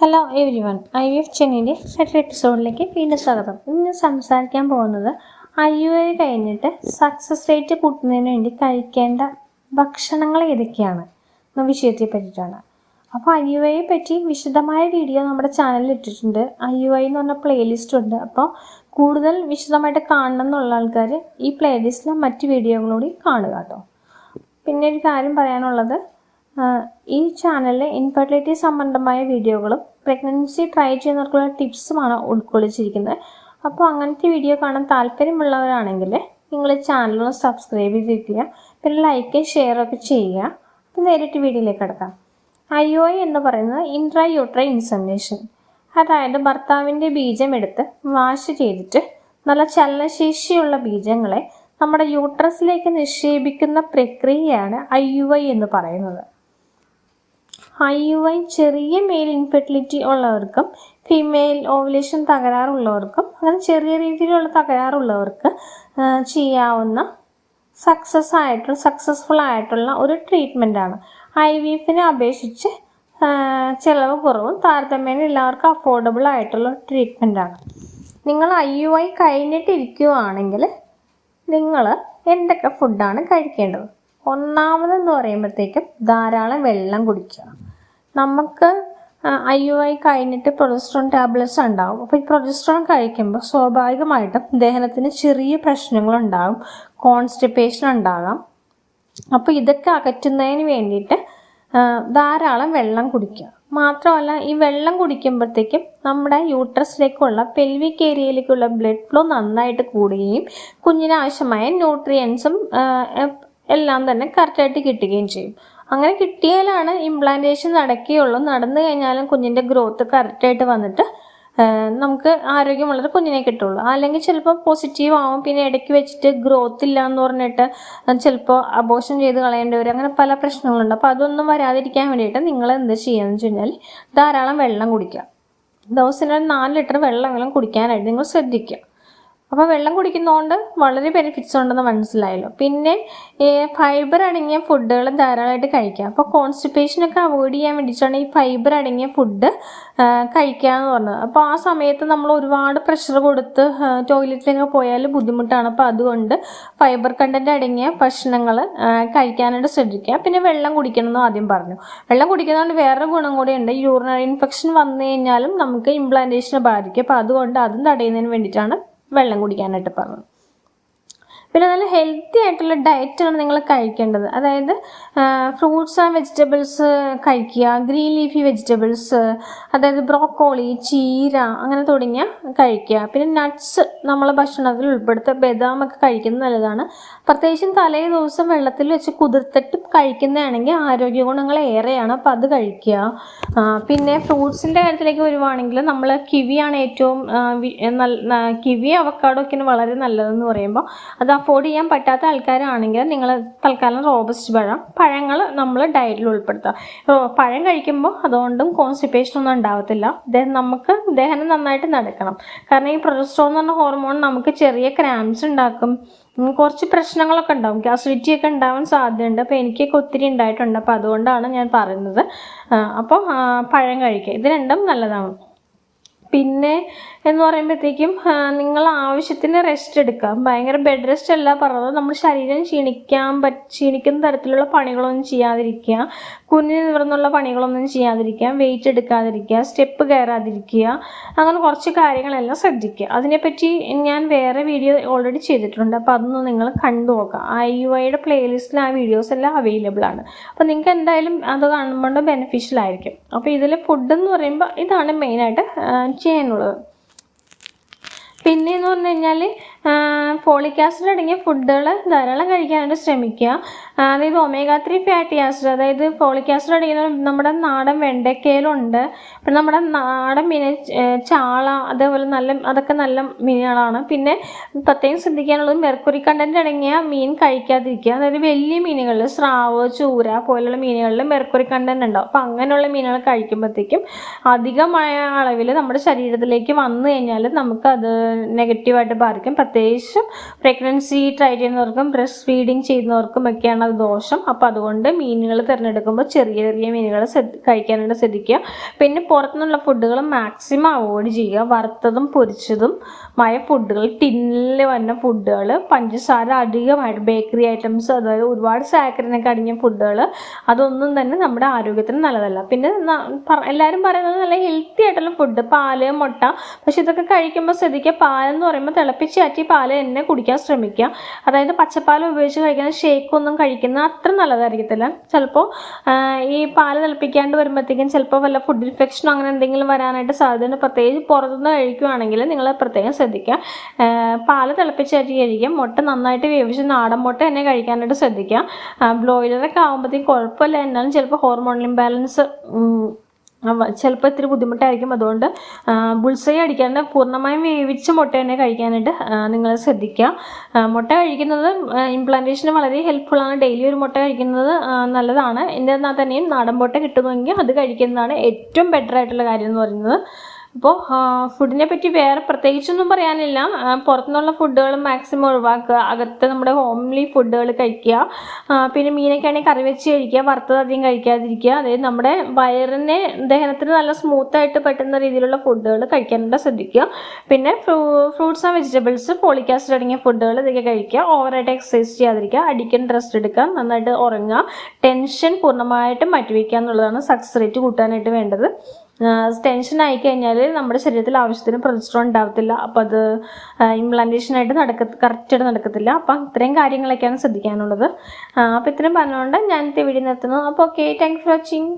Hello everyone I F ചെന്നൈന്റെ മറ്റൊരു എപ്പിസോഡിലേക്ക് വീണ്ടും സ്വാഗതം. ഇന്ന് സംസാരിക്കാൻ പോകുന്നത് ഐ യു ഐ കഴിഞ്ഞിട്ട് സക്സസ് റേറ്റ് കൂട്ടുന്നതിന് വേണ്ടി കഴിക്കേണ്ട ഭക്ഷണങ്ങൾ ഏതൊക്കെയാണ് എന്ന വിഷയത്തെ പറ്റിയിട്ടാണ്. അപ്പോൾ ഐ യു ഐയെ പറ്റി വിശദമായ വീഡിയോ നമ്മുടെ ചാനലിൽ ഇട്ടിട്ടുണ്ട്. ഐ യു ഐ എന്ന് പറഞ്ഞ പ്ലേലിസ്റ്റ് ഉണ്ട്. അപ്പോൾ കൂടുതൽ വിശദമായിട്ട് കാണണം എന്നുള്ള ആൾക്കാർ ഈ പ്ലേലിസ്റ്റിലെ മറ്റ് വീഡിയോകളൂടി കാണുക കേട്ടോ. പിന്നെ ഒരു കാര്യം പറയാനുള്ളത് ഈ ചാനലിൽ ഇൻഫെർട്ടിലിറ്റി സംബന്ധമായ വീഡിയോകളും പ്രഗ്നൻസി ട്രൈ ചെയ്യുന്നവർക്കുള്ള ടിപ്സുമാണ് ഉൾക്കൊള്ളിച്ചിരിക്കുന്നത്. അപ്പോൾ അങ്ങനത്തെ വീഡിയോ കാണാൻ താല്പര്യമുള്ളവരാണെങ്കിൽ നിങ്ങൾ ചാനലൊന്ന് സബ്സ്ക്രൈബ് ചെയ്തിരിക്കുക. പിന്നെ ലൈക്ക് ഷെയർ ഒക്കെ ചെയ്യുക. അപ്പോൾ നേരിട്ട് വീഡിയോയിലേക്ക് കിടക്കാം. ഐ ഒ എന്ന് പറയുന്നത് ഇൻട്രാ യൂട്രൈ ഇൻസമിനേഷൻ അതായത് ഭർത്താവിന്റെ ബീജം എടുത്ത് വാഷ് ചെയ്തിട്ട് നല്ല ചലനശേഷിയുള്ള ബീജങ്ങളെ നമ്മുടെ യൂട്രസിലേക്ക് നിക്ഷേപിക്കുന്ന പ്രക്രിയയാണ് ഐ യു ഐ എന്ന് പറയുന്നത്. ഐ യു ഐ ചെറിയ മെയിൽ ഇൻഫെർട്ടിലിറ്റി ഉള്ളവർക്കും ഫീമെയിൽ ഓവുലേഷൻ തകരാറുള്ളവർക്കും അങ്ങനെ ചെറിയ രീതിയിലുള്ള തകരാറുള്ളവർക്ക് ചെയ്യാവുന്ന സക്സസ് ആയിട്ടുള്ള സക്സസ്ഫുൾ ആയിട്ടുള്ള ഒരു ട്രീറ്റ്മെന്റ് ആണ്. ഐ വി എഫിനെ അപേക്ഷിച്ച് ചിലവ് കുറവും താരതമ്യേന എല്ലാവർക്കും അഫോർഡബിൾ ആയിട്ടുള്ള ട്രീറ്റ്മെന്റ് ആണ്. നിങ്ങൾ ഐ യു ഐ കഴിഞ്ഞിട്ടിരിക്കുകയാണെങ്കിൽ നിങ്ങൾ എന്തൊക്കെ ഫുഡാണ് കഴിക്കേണ്ടത്? ഒന്നാമതെന്ന് പറയുമ്പോഴത്തേക്കും ധാരാളം വെള്ളം കുടിക്കുക. നമുക്ക് ഐ യു ഐ കഴിഞ്ഞിട്ട് പ്രൊജസ്ട്രോൺ ടാബ്ലറ്റ്സ് ഉണ്ടാവും. അപ്പോൾ ഈ പ്രൊജസ്ട്രോൺ കഴിക്കുമ്പോൾ സ്വാഭാവികമായിട്ടും ദഹനത്തിന് ചെറിയ പ്രശ്നങ്ങളുണ്ടാകും. കോൺസ്റ്റിപ്പേഷൻ ഉണ്ടാകാം. അപ്പോൾ ഇതൊക്കെ അകറ്റുന്നതിന് വേണ്ടിയിട്ട് ധാരാളം വെള്ളം കുടിക്കുക. മാത്രമല്ല ഈ വെള്ളം കുടിക്കുമ്പോഴത്തേക്കും നമ്മുടെ യൂട്രസിലേക്കുള്ള പെൽവിക് ഏരിയയിലേക്കുള്ള ബ്ലഡ് ഫ്ലോ നന്നായിട്ട് കൂടുകയും കുഞ്ഞിന് ആവശ്യമായ ന്യൂട്രിയൻസും എല്ലാം തന്നെ കറക്റ്റായിട്ട് കിട്ടുകയും ചെയ്യും. അങ്ങനെ കിട്ടിയാലാണ് ഇംപ്ലാന്റേഷൻ നടക്കുകയുള്ളൂ. നടന്നു കഴിഞ്ഞാലും കുഞ്ഞിന്റെ ഗ്രോത്ത് കറക്റ്റായിട്ട് വന്നിട്ട് നമുക്ക് ആരോഗ്യമുള്ളൊരു കുഞ്ഞിനെ കിട്ടുള്ളൂ. അല്ലെങ്കിൽ ചിലപ്പോൾ പോസിറ്റീവ് ആവും പിന്നെ ഇടയ്ക്ക് വെച്ചിട്ട് ഗ്രോത്ത് ഇല്ല എന്ന് പറഞ്ഞിട്ട് ചിലപ്പോൾ അബോഷൻ ചെയ്ത് കളയേണ്ടി വരും അങ്ങനെ പല പ്രശ്നങ്ങളുണ്ട്. അപ്പോൾ അതൊന്നും വരാതിരിക്കാൻ വേണ്ടിയിട്ട് നിങ്ങൾ എന്ത് ചെയ്യുക എന്ന് വെച്ച് ധാരാളം വെള്ളം കുടിക്കുക. ദിവസത്തിന് ഒരു നാല് ലിറ്റർ വെള്ളമെങ്കിലും കുടിക്കാനായിട്ട് നിങ്ങൾ ശ്രദ്ധിക്കുക. അപ്പോൾ വെള്ളം കുടിക്കുന്നതുകൊണ്ട് വളരെ ബെനിഫിറ്റ്സ് ഉണ്ടെന്ന് മനസ്സിലായല്ലോ. പിന്നെ ഫൈബർ അടങ്ങിയ ഫുഡുകൾ ധാരാളമായിട്ട് കഴിക്കുക അപ്പോൾ കോൺസ്റ്റിപ്പേഷനൊക്കെ അവോയ്ഡ് ചെയ്യാൻ വേണ്ടിയിട്ടാണ് ഈ ഫൈബർ അടങ്ങിയ ഫുഡ് കഴിക്കുക എന്ന് പറഞ്ഞത്. അപ്പോൾ ആ സമയത്ത് നമ്മൾ ഒരുപാട് പ്രഷർ കൊടുത്ത് ടോയ്ലറ്റിലൊക്കെ പോയാൽ ബുദ്ധിമുട്ടാണ്. അപ്പോൾ അതുകൊണ്ട് ഫൈബർ കണ്ടന്റ് അടങ്ങിയ ഭക്ഷണങ്ങൾ കഴിക്കാനായിട്ട് ശ്രദ്ധിക്കുക. പിന്നെ വെള്ളം കുടിക്കണം എന്ന് ആദ്യം പറഞ്ഞു. വെള്ളം കുടിക്കുന്നതുകൊണ്ട് വേറൊരു ഗുണം കൂടിയുണ്ട് യൂറിനറി ഇൻഫെക്ഷൻ വന്നു കഴിഞ്ഞാലും നമുക്ക് ഇംപ്ലാന്റേഷനെ ബാധിക്കും. അപ്പോൾ അതുകൊണ്ട് അതും തടയുന്നതിന് വേണ്ടിയിട്ടാണ് വെള്ളം കുടിക്കാനായിട്ട് പറഞ്ഞത് പിന്നെ നല്ല ഹെൽത്തി ആയിട്ടുള്ള ഡയറ്റാണ് നിങ്ങൾ കഴിക്കേണ്ടത്. അതായത് ഫ്രൂട്ട്സ് ആൻഡ് വെജിറ്റബിൾസ് കഴിക്കുക ഗ്രീൻ ലീഫി വെജിറ്റബിൾസ് അതായത് ബ്രോക്കോളി ചീര അങ്ങനെ തുടങ്ങിയ കഴിക്കുക. പിന്നെ നട്ട്സ് നമ്മളെ ഭക്ഷണത്തിൽ ഉൾപ്പെടുത്തുക ബദാമൊക്കെ കഴിക്കുന്നത് നല്ലതാണ്. പ്രത്യേകിച്ചും തലേ ദിവസം വെള്ളത്തിൽ വെച്ച് കുതിർത്തിട്ട് കഴിക്കുന്നതാണെങ്കിൽ ആരോഗ്യ ഗുണങ്ങൾ ഏറെയാണ്. അപ്പോൾ അത് കഴിക്കുക. പിന്നെ ഫ്രൂട്ട്സിന്റെ കാര്യത്തിലേക്ക് വരുവാണെങ്കിൽ നമ്മൾ കിവിയാണ് ഏറ്റവും ആ, കിവി അവക്കാടോ ഒക്കെ വളരെ നല്ലതെന്ന് പറയുമ്പോൾ അത് അഫോർഡ് ചെയ്യാൻ പറ്റാത്ത ആൾക്കാരാണെങ്കിൽ നിങ്ങൾ തൽക്കാലം റോബസ്റ്റ് പഴം പഴങ്ങൾ നമ്മൾ ഡയറ്റിൽ ഉൾപ്പെടുത്തുക. പഴം കഴിക്കുമ്പോൾ അതുകൊണ്ടും കോൺസ്റ്റിപ്പേഷൻ ഒന്നും ഉണ്ടാവത്തില്ല. ദേ- നമുക്ക് ദഹനം നന്നായിട്ട് നടക്കണം. കാരണം ഈ പ്രൊജസ്ട്രോൺ എന്ന് പറഞ്ഞ ഹോർമോൺ നമുക്ക് ചെറിയ ക്രാംസ് ഉണ്ടാക്കും. കുറച്ച് പ്രശ്നങ്ങളൊക്കെ ഉണ്ടാവും. ഗ്യാസിഡിറ്റി ഒക്കെ ഉണ്ടാവാൻ സാധ്യതയുണ്ട്. അപ്പോൾ എനിക്കൊക്കെ ഒത്തിരി ഉണ്ടായിട്ടുണ്ട്. അപ്പോൾ അതുകൊണ്ടാണ് ഞാൻ പറയുന്നത്. അപ്പോൾ പഴം കഴിക്കുക. ഇത് രണ്ടും നല്ലതാണ്. പിന്നെ എന്ന് പറയുമ്പോഴത്തേക്കും നിങ്ങൾ ആവശ്യത്തിന് റെസ്റ്റ് എടുക്കുക. ഭയങ്കര ബെഡ് റെസ്റ്റ് അല്ല പറഞ്ഞത്. നമ്മൾ ശരീരം ക്ഷീണിക്കാൻ പറ്റ ക്ഷീണിക്കുന്ന തരത്തിലുള്ള പണികളൊന്നും ചെയ്യാതിരിക്കുക. കുഞ്ഞിന് നിവർന്നുള്ള പണികളൊന്നും ചെയ്യാതിരിക്കുക വെയിറ്റ് എടുക്കാതിരിക്കുക സ്റ്റെപ്പ് കയറാതിരിക്കുക അങ്ങനെ കുറച്ച് കാര്യങ്ങളെല്ലാം ശ്രദ്ധിക്കുക. അതിനെപ്പറ്റി ഞാൻ വേറെ വീഡിയോ ഓൾറെഡി ചെയ്തിട്ടുണ്ട്. അപ്പോൾ അതൊന്ന് നിങ്ങൾ കണ്ടു നോക്കുക. ഐ യു ഐയുടെ പ്ലേലിസ്റ്റിൽ ആ വീഡിയോസ് എല്ലാം അവൈലബിൾ ആണ്. അപ്പോൾ നിങ്ങൾക്ക് എന്തായാലും അത് കാണുമ്പോൾ ബെനിഫിഷ്യൽ ആയിരിക്കും. അപ്പോൾ ഇതിൽ ഫുഡ് എന്ന് പറയുമ്പോൾ ഇതാണ് മെയിനായിട്ട് ചെയ്യാനുള്ളത്. പിന്നെ എന്ന് പറഞ്ഞു കഴിഞ്ഞാൽ ഫോളിക് ആസിഡ് അടങ്ങിയ ഫുഡുകൾ ധാരാളം കഴിക്കാനായിട്ട് ശ്രമിക്കുക. അതായത് ഒമേഗ ത്രീ ഫാറ്റി ആസിഡ് അതായത് ഫോളിക് ആസിഡ് അടിക്കുന്ന നമ്മുടെ നാടൻ വെണ്ടയ്ക്കയിലുണ്ട് പിന്നെ നമ്മുടെ നാടൻ മീൻ ചാള അതേപോലെ നല്ല അതൊക്കെ നല്ല മീനുകളാണ്. പിന്നെ പ്രത്യേകം ശ്രദ്ധിക്കാനുള്ളത് മെർക്കുറി കണ്ടന്റ് അടങ്ങിയ മീൻ കഴിക്കാതിരിക്കുക. അതായത് വലിയ മീനുകളിൽ സ്രാവ് ചൂര പോലുള്ള മീനുകളിൽ മെർക്കുറി കണ്ടന്റ് ഉണ്ടാവും. അപ്പോൾ അങ്ങനെയുള്ള മീനുകൾ കഴിക്കുമ്പോഴത്തേക്കും അധികമായ അളവിൽ നമ്മുടെ ശരീരത്തിലേക്ക് വന്നു കഴിഞ്ഞാൽ നമുക്കത് നെഗറ്റീവായിട്ട് ബാധിക്കും. പ്രത്യേകിച്ചും പ്രഗ്നൻസി ട്രൈ ചെയ്യുന്നവർക്കും ബ്രസ്റ്റ് ഫീഡിങ് ചെയ്യുന്നവർക്കും ഒക്കെയാണ് അത് ദോഷം അപ്പോൾ അതുകൊണ്ട് മീനുകൾ തിരഞ്ഞെടുക്കുമ്പോൾ ചെറിയ ചെറിയ മീനുകൾ കഴിക്കാനായിട്ട് ശ്രദ്ധിക്കുക. പിന്നെ പുറത്തുനിന്നുള്ള ഫുഡുകൾ മാക്സിമം അവോയ്ഡ് ചെയ്യുക. വറുത്തതും പൊരിച്ചതും മായ ഫുഡുകൾ ടിന്നിൽ വന്ന ഫുഡുകൾ പഞ്ചസാര അധികമായിട്ട് ബേക്കറി ഐറ്റംസ് അതായത് ഒരുപാട് സാക്കറിനൊക്കെ അടിഞ്ഞ ഫുഡുകൾ അതൊന്നും തന്നെ നമ്മുടെ ആരോഗ്യത്തിന് നല്ലതല്ല. പിന്നെ എല്ലാവരും പറയുന്നത് നല്ല ഹെൽത്തി ആയിട്ടുള്ള ഫുഡ് പാൽ മുട്ട. പക്ഷെ ഇതൊക്കെ കഴിക്കുമ്പോൾ ശ്രദ്ധിക്കുക. പാലെന്ന് പറയുമ്പോൾ തിളപ്പിച്ചാറ്റി പാൽ തന്നെ കുടിക്കാൻ ശ്രമിക്കുക. അതായത് പച്ചപ്പാൽ ഉപയോഗിച്ച് കഴിക്കുന്ന ഷേക്ക് ഒന്നും കഴിക്കുന്നത് അത്ര നല്ലതായിരിക്കത്തില്ല. ചിലപ്പോൾ ഈ പാൽ തിളപ്പിക്കാണ്ട് വരുമ്പോഴത്തേക്കും ചിലപ്പോൾ വല്ല ഫുഡ് ഇൻഫെക്ഷനോ അങ്ങനെ എന്തെങ്കിലും വരാനായിട്ട് സാധ്യതയുണ്ട്. പ്രത്യേകിച്ച് പുറത്തുനിന്ന് കഴിക്കുകയാണെങ്കിൽ നിങ്ങൾ പ്രത്യേകം ശ്രദ്ധിക്കുക. പാൽ തിളപ്പിച്ചായിരിക്കും കഴിക്കുക. മുട്ട നന്നായിട്ട് വേവിച്ച് നാടൻ മുട്ട തന്നെ കഴിക്കാനായിട്ട് ശ്രദ്ധിക്കുക. ബ്രോയിലറൊക്കെ ആകുമ്പോഴത്തേക്കും കുഴപ്പമില്ല. എന്നാലും ചിലപ്പോൾ ഹോർമോൺ ഇംബാലൻസ് ചിലപ്പോൾ ഇത്തിരി ബുദ്ധിമുട്ടായിരിക്കും. അതുകൊണ്ട് ബുൾസൈ അടിക്കാണ്ട് പൂർണമായും വേവിച്ച മുട്ട തന്നെ കഴിക്കാനായിട്ട് നിങ്ങൾ ശ്രദ്ധിക്കുക. മുട്ട കഴിക്കുന്നത് ഇംപ്ലാന്റേഷന് വളരെ ഹെൽപ്ഫുള്ളാണ് ഡെയിലി ഒരു മുട്ട കഴിക്കുന്നത് നല്ലതാണ്. എന്നാൽ തന്നെയും നാടൻ മുട്ട കിട്ടുമെങ്കിൽ അത് കഴിക്കുന്നതാണ് ഏറ്റവും ബെറ്റർ ആയിട്ടുള്ള കാര്യം എന്ന് പറയുന്നത്. അപ്പോൾ ഫുഡിനെ പറ്റി വേറെ പ്രത്യേകിച്ചൊന്നും പറയാനില്ല. പുറത്തുനിന്നുള്ള ഫുഡുകൾ മാക്സിമം ഒഴിവാക്കുക. അകത്ത് നമ്മുടെ ഹോംലി ഫുഡുകൾ കഴിക്കുക. പിന്നെ മീനൊക്കെ ആണെങ്കിൽ കറി വെച്ച് കഴിക്കുക വറുത്തത് അധികം കഴിക്കാതിരിക്കുക. അതായത് നമ്മുടെ വയറിനെ ദഹനത്തിന് നല്ല സ്മൂത്തായിട്ട് പറ്റുന്ന രീതിയിലുള്ള ഫുഡുകൾ കഴിക്കാനായിട്ട് ശ്രദ്ധിക്കുക. പിന്നെ ഫ്രൂട്ട്സ് ആൻഡ് വെജിറ്റബിൾസ് ഫോളിക് അടങ്ങിയ ഫുഡുകൾ ഇതൊക്കെ കഴിക്കുക. ഓവറായിട്ട് എക്സസൈസ് ചെയ്യാതിരിക്കുക. അടിക്കൻ റെസ്റ്റ് എടുക്കുക. നന്നായിട്ട് ഉറങ്ങുക. ടെൻഷൻ പൂർണമായിട്ട് മാറ്റിവെക്കുക എന്നുള്ളതാണ് സക്സസ് റേറ്റ് കൂട്ടാനായിട്ട് വേണ്ടത്. ടെൻഷൻ ആയി കഴിഞ്ഞാൽ നമ്മുടെ ശരീരത്തിൽ ആവശ്യത്തിന് പ്രൊജസ്ട്രോൺ ഉണ്ടാവത്തില്ല. അപ്പോൾ അത് ഇംപ്ലാന്റേഷനായിട്ട് നടക്ക കറക്റ്റായിട്ട് നടക്കത്തില്ല. അപ്പം ഇത്രയും കാര്യങ്ങളൊക്കെയാണ് ശ്രദ്ധിക്കാനുള്ളത്. അപ്പോൾ ഇത്രയും പറഞ്ഞുകൊണ്ട് ഇന്നത്തെ വീഡിയോ നിർത്തുന്നു. അപ്പോൾ ഓക്കെ താങ്ക് ഫോർ വാച്ചിങ്